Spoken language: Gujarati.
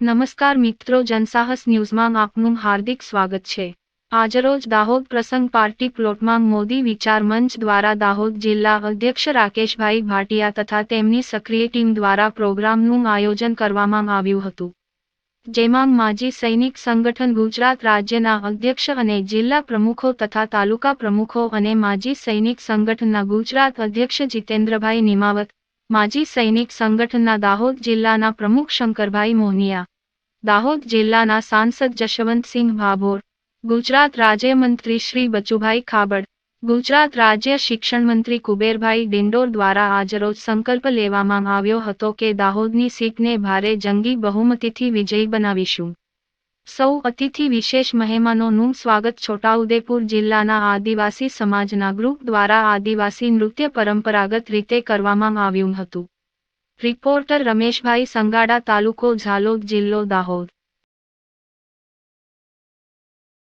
નમસ્કાર મિત્રો, જનસાહસ ન્યૂઝમાં આપનું હાર્દિક સ્વાગત છે. આજરોજ દાહોદ પ્રસંગ પાર્ટી પ્લોટમાં મોદી વિચાર મંચ દ્વારા દાહોદ જિલ્લા અધ્યક્ષ રાકેશભાઈ ભાટિયા તથા તેમની સક્રિય ટીમ દ્વારા પ્રોગ્રામનું આયોજન કરવામાં આવ્યું હતું. જેમાં માજી સૈનિક સંગઠન ગુજરાત રાજ્યના અધ્યક્ષ અને જિલ્લા પ્રમુખો તથા તાલુકા પ્રમુખો અને માજી સૈનિક સંગઠનના ગુજરાત અધ્યક્ષ જીતેન્દ્રભાઈ નિમાવત માજી સૈનિક સંગઠનના દાહોદ જિલ્લાના પ્રમુખ શંકરભાઈ મોહનિયા દાહોદ જિલ્લાના સાંસદ જશવંતસિંહ ભાભોર, ગુજરાત રાજ્યમંત્રી શ્રી બચુભાઈ ખાબડ, ગુજરાત રાજ્ય શિક્ષણ મંત્રી કુબેરભાઈ ડિંડોર દ્વારા આજરોજ સંકલ્પ લેવામાં આવ્યો હતો કે દાહોદની સીટને ભારે જંગી બહુમતીથી વિજયી બનાવીશું. સૌ અતિથિ વિશેષ મહેમાનોનું સ્વાગત છોટાઉદેપુર જિલ્લાના આદિવાસી સમાજના ગ્રુપ દ્વારા આદિવાસી નૃત્ય પરંપરાગત રીતે કરવામાં આવ્યું હતું. રિપોર્ટર રમેશભાઈ સંગાડા, તાલુકો ઝાલોદ, જિલ્લો દાહોદ.